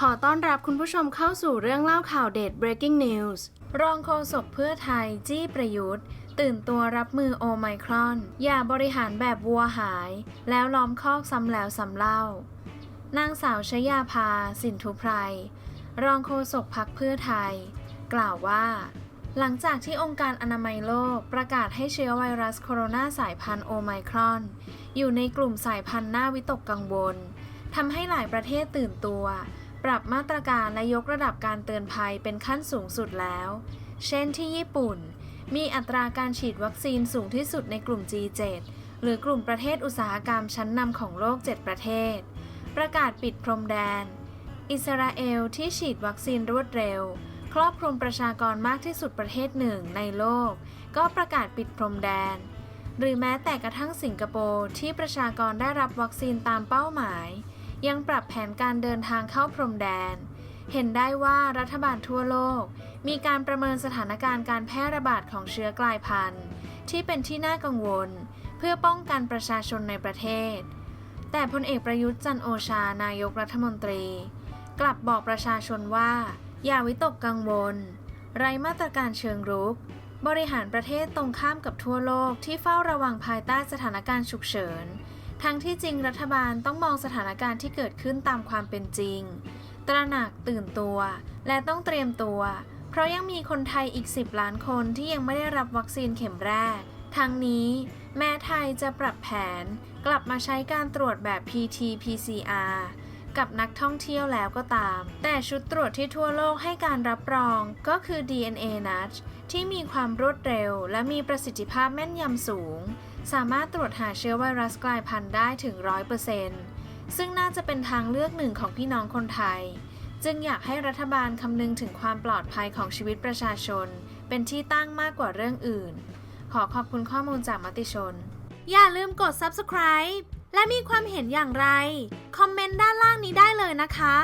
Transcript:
ขอต้อนรับคุณผู้ชมเข้าสู่เรื่องเล่าข่าวเด็ด breaking news รองโฆษกเพื่อไทยจี้ประยุทธ์ ตื่นตัวรับมือโอไมครอน อย่าบริหารแบบวัวหาย แล้วล้อมคอกซ้ำแล้วซ้ำเล่า นางสาวชยาภา สินทุไพรรองโฆษกพักเพื่อไทย กล่าวว่า หลังจากที่องค์การอนามัยโลกประกาศให้เชื้อไวรัสโคโรนาสายพันธุ์โอไมครอน อยู่ในกลุ่มสายพันธุ์น่าวิตกกังวลทำให้หลายประเทศตื่นตัว ปรับมาตรการและยกระดับการเตือนภัยเป็นขั้นสูงสุดแล้ว เช่นที่ญี่ปุ่น มีอัตราการฉีดวัคซีนสูงที่สุดในกลุ่ม G7 หรือกลุ่มประเทศอุตสาหกรรมชั้นนำของโลก 7 ประเทศ ประกาศปิดพรมแดน อิสราเอลที่ฉีดวัคซีนรวดเร็ว ครอบคลุมประชากรมากที่สุดประเทศหนึ่งในโลก ก็ประกาศปิดพรมแดน หรือแม้แต่กระทั่งสิงคโปร์ที่ประชากรได้รับวัคซีนตามเป้าหมาย ยังปรับแผนการเดินทางเข้าพรมแดน เห็นได้ว่ารัฐบาลทั่วโลก มีการประเมินสถานการณ์การแพร่ระบาดของเชื้อกลายพันธุ์ ที่เป็นที่น่ากังวล เพื่อป้องกันประชาชนในประเทศ แต่พลเอกประยุทธ์จันโอชานายกรัฐมนตรี กลับบอกประชาชนว่า อย่าวิตกกังวล ไร้มาตรการเชิงรุกบริหารประเทศตรงข้ามกับทั่วโลกที่เฝ้าระวังภายใต้สถานการณ์ฉุกเฉิน ทั้งที่จริงรัฐบาลต้องมองสถานการณ์ที่เกิดขึ้นตามความเป็นจริง ตระหนักตื่นตัว และต้องเตรียมตัว เพราะยังมีคนไทยอีก 10 ล้านคนที่ยังไม่ได้รับวัคซีนเข็มแรก ทั้งนี้แม้ไทยจะปรับแผน กลับมาใช้การตรวจแบบ PT-PCR กับนักท่องเที่ยวแล้วก็ตาม แต่ชุดตรวจที่ทั่วโลกให้การรับรองก็คือ DNA Nudge ที่มีความรวดเร็ว และมีประสิทธิภาพแม่นยำสูง สามารถตรวจหาเชื้อไวรัสกลายพันธุ์ได้ถึง 100%ซึ่งน่าจะเป็นทางเลือกหนึ่งของพี่น้องคนไทย จึงอยากให้รัฐบาลคำนึงถึงความปลอดภัยของชีวิตประชาชน เป็นที่ตั้งมากกว่าเรื่องอื่น ขอขอบคุณข้อมูลจากมติชน อย่าลืมกด subscribe และมีความเห็นอย่างไร คอมเมนต์ด้านล่างนี้ได้เลยนะคะ